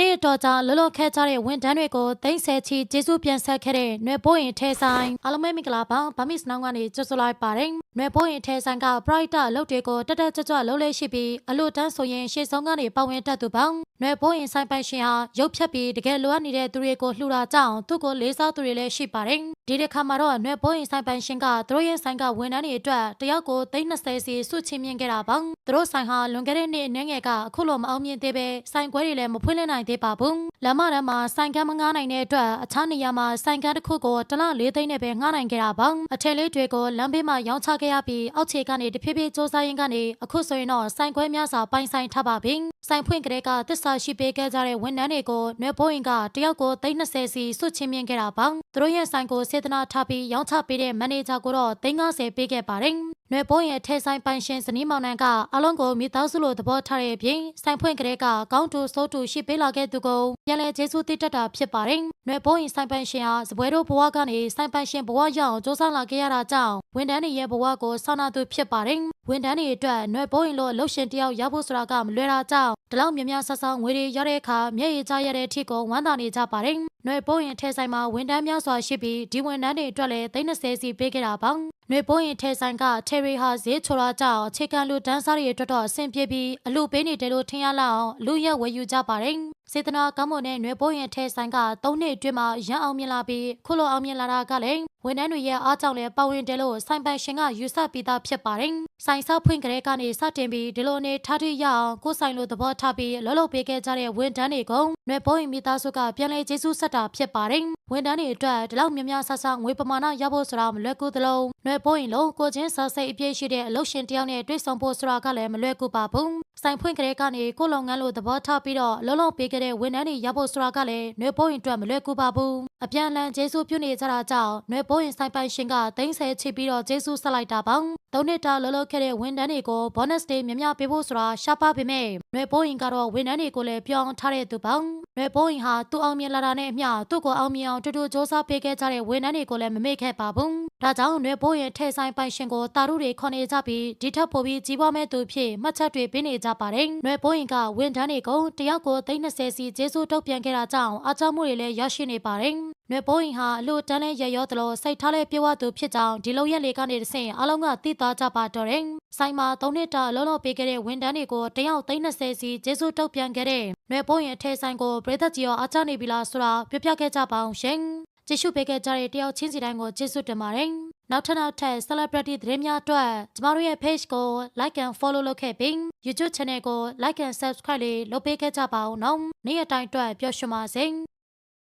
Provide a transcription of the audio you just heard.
နေ့တော်ကြာလောလောခဲကြတဲ့ဝန်ထမ်းတွေကိုသိမ်းဆဲချီကျေးဇူးပြန်ဆက်ခဲ့တဲ့ຫນွေပိုးရင်ထဲဆိုင်အားလုံးပဲမင်္ဂလာပါဗမစ်စနောင်းကနေကြိုဆိုလိုက်ပါတယ်ຫນွေပိုးရင်ထဲဆိုင်ကပရိုက်တာလုပ်တွေကိုတက်တက်ကြွကြွလုပ်လေးရှိပြီးအလို့တန်းဆိုရင်ရှေ့ဆုံးကနေပါဝင်တတ်သူပေါင်းຫນွေပိုးရင်ဆိုင်ပိုင်ရှင်ဟာရုပ်ဖြတ်ပြီးတကယ်လိုအပ်နေတဲ့သူတွေကိုလှူတာကြောင့်သူ့ကိုလေးစားသူတွေလည်းရှိပါတယ် ဒီတစ်ခါမှာတော့ຫນွေပိုးရင်ဆိုင်ပိုင်ရှင်ကသူတို့ရဲ့ဆိုင်ကဝန်ထမ်းတွေအတွက်တယောက်ကို320စီစုချင်းမြင့်ခဲ့တာပေါင်းသူတို့ဆိုင်ဟာလွန်ခဲ့တဲ့နှစ်အနေငယ်ကအခုလိုမအောင်မြင်သေးပဲဆိုင်ခွဲတွေလည်းမဖွင့်လှစ်နိုင်သေးပါဘူးလမ်းမတန်းမှာဆိုင်ကမ်းမငားနိုင်တဲ့အတွက်အခြားနေရာမှာဆိုင်ကမ်းတစ်ခုကိုတစ်လ၄သိန်းနဲ့ပဲငားနိုင်ခဲ့တာပါအထည်လေးတွေကိုလမ်းဘေးမှာရောင်းချခဲ့ရပြီးအောက်ခြေကနေတဖြည်းဖြည်းစူးစမ်းရင်းကနေအခုဆိုရင်တော့ဆိုင်ခွဲများစွာပိုင်ဆိုင်ထားပါပြီ ဆိုင်ဖွင့်ကလေးကတစ္ဆာရှိပေးခဲ့ကြတဲ့ဝန်ထမ်းတွေကိုနွေဘိုးရင်ကတယောက်ကို320စီစွတ်ချင်းမြင့်ခဲ့တာပါသူတို့ရဲ့ဆိုင်ကိုစေတနာထားပြီးရောင်းချပေးတဲ့မန်နေဂျာကိုတော့350ပေးခဲ့ပါတယ် နွေဘိုးရင်ထဲဆိုင်ပိုင်ရှင်ဇနီးမောင်နှံကအလုံးကိုမိသားစုလိုသဘောထားတဲ့အပြင်ဆိုင်ဖွင့်ကလေးကကောင်းတူစိုးတူရှိပေးလာခဲ့သူကိုပြန်လည်ကျေးဇူးတည်တတ်တာဖြစ်ပါတယ်။နွေဘိုးရင်ဆိုင်ပိုင်ရှင်ဟာစပွဲတို့ဘဝကနေဆိုင်ပိုင်ရှင်ဘဝရောက်စူးစမ်းလာခဲ့ရတာကြောင့်ဝန်ထမ်းတွေရဲ့ဘဝကိုဆောင်းနာသူဖြစ်ပါတယ်။ဝန်ထမ်းတွေအတွက်နွေဘိုးရင်လိုအလုပ်ရှင်တယောက်ရဖို့ဆိုတာကမလွယ်တာကြောင့်ဒီလောက်များများဆဆငွေတွေရတဲ့အခါမျက်ရည်ကျရတဲ့အထိကိုဝမ်းသာနေကြပါတယ်။နွေဘိုးရင်ထဲဆိုင်မှာဝန်ထမ်းများစွာရှိပြီးဒီဝန်ထမ်းတွေအတွက်လည်း30စီပေးခဲ့တာပါ။နှွေပိုးရင်ထဲဆိုင်ကထေရီဟာဈေးချိုရာကြောင့်အခြေခံလူတန်းစားတွေအတွက်တော့အဆင်ပြေပြီးအလူပေးနေတယ်လို့ထင်ရလောက်အောင်လူရက်ဝယ်ယူကြပါတယ်စေတနာကောင်းမွန်တဲ့နှွေပိုးရင်ထဲဆိုင်က၃နှစ်အတွင်းမှာရန်အောင်မြင်လာပြီးခုလိုအောင်မြင်လာတာကလည်းဝန်ထမ်းတွေရဲ့အားကြောင့်လည်းပါဝင်တယ်လို့ဆိုင်ပိုင်ရှင်ကယူဆပြီးသားဖြစ်ပါတယ်။ဆိုင်ဆောက်ဖွင့်ကလေးကနေစတင်ပြီးဒီလိုနေထားထိရအောင်ကိုယ်ဆိုင်လိုသဘောထားပြီးလောလောပေးခဲ့ကြတဲ့ဝန်ထမ်းတွေကိုနှွေပိုးရင်မိသားစုကပြန်လည်ကျေးဇူးဆက်တာဖြစ်ပါတယ်။ဝန်ထမ်းတွေအတွက်ဒီလောက်များများဆဆငွေပမာဏရဖို့ဆိုတာမလွယ်ကူသလိုနှွေပိုးရင်လုံးကိုချင်းဆောက်စိတ်အပြည့်ရှိတဲ့အလုပ်ရှင်တယောက်နဲ့တွေ့ဆုံဖို့ဆိုတာကလည်းမလွယ်ကူပါဘူး။ဆိုင်ဖွင့်ကလေးကနေကိုလုံငန်းလိုသဘောထားပြီးတော့လောလောပေးခဲ့တဲ့ဝန်ထမ်းတွေရဖို့ဆိုတာကလည်းနှွေပိုးရင်အတွက်မလွယ်ကူပါဘူး။အပြန်အလှန်ကျေးဇူးပြုနေကြတာကြောင့်နှွေပိုးရင်ဆိုင်ပိုင်ရှင်ကသိန်းဆယ်ချစ်ပြီးတော့ကျေးဇူးဆက်လိုက်တာပေါ့။သုံးနှစ်တာလောလောခဲ့တဲ့ဝန်ထမ်းတွေကို bonus day များများပေးဖို့ဆိုတာရှားပါပေမဲ့နှွေပိုးရင်ကတော့ဝန်ထမ်းတွေကိုလည်းပြောင်းထားတဲ့သူပေါ့။နှွေပိုးရင်ဟာသူ့အောင်မြင်လာတာနဲ့အမျှသူ့ကိုအောင်မြင်အောင်တူတူစ조사ပေးခဲ့ကြတဲ့ဝန်ထမ်းတွေကိုလည်းမမေ့ခဲ့ပါဘူး။ဒါကြောင့်နှွေပိုးရင်ထဲဆိုင်ပိုင်ရှင်ကိုတာရုတွေခေါ်နေကြပြီးဒီထက်ပိုပြီးကြီးပွားမဲ့သူဖြစ်မှတ်ချက်တွေပေးနေကြပါတယ်။နှွေပိုးရင်ကဝန်ထမ်းတွေကိုတယောက်ကို30စီကျေးဇူးတုတ်ပြန်ခဲ့တာကြောင့်အားကြောင့်မှုတွေလည်းရရှိနေပါတယ်။ နွေပိုးရင်ဟာအလို့တန်းလဲရရောသလိုစိတ်ထားလဲပြေဝသူဖြစ်ကြောင်းဒီလုံရက်လေးကနေတဆင့်အလုံးကသိသွားကြပါတော့တယ်။ဆိုင်မှာ၃နှစ်တာလုံးလုံးပေးခဲ့တဲ့ဝန်ထမ်းတွေကိုတယောက်30စီကျေးဇူးတုတ်ပြန်ခဲ့တဲ့နွေပိုးရင်အထည်ဆိုင်ကိုပြည်သက်ကြီးရောအားချနေပြီလားဆိုတာပြပြခဲ့ကြပါအောင်ရှင်။ကြည့်ရှုပေးခဲ့ကြတဲ့တယောက်ချင်းစီတိုင်းကိုကျေးဇူးတင်ပါတယ်။နောက်ထပ်နောက်ထပ် celebrity သတင်းများအတွက်ကျမတို့ရဲ့ page ကို like and follow လုပ်ခဲ့ပြီး YouTube channel ကို like and subscribe လေးလုပ်ပေးခဲ့ကြပါဦးနော်။နေ့ရက်တိုင်းအတွက်ပျော်ရွှင်ပါစေ။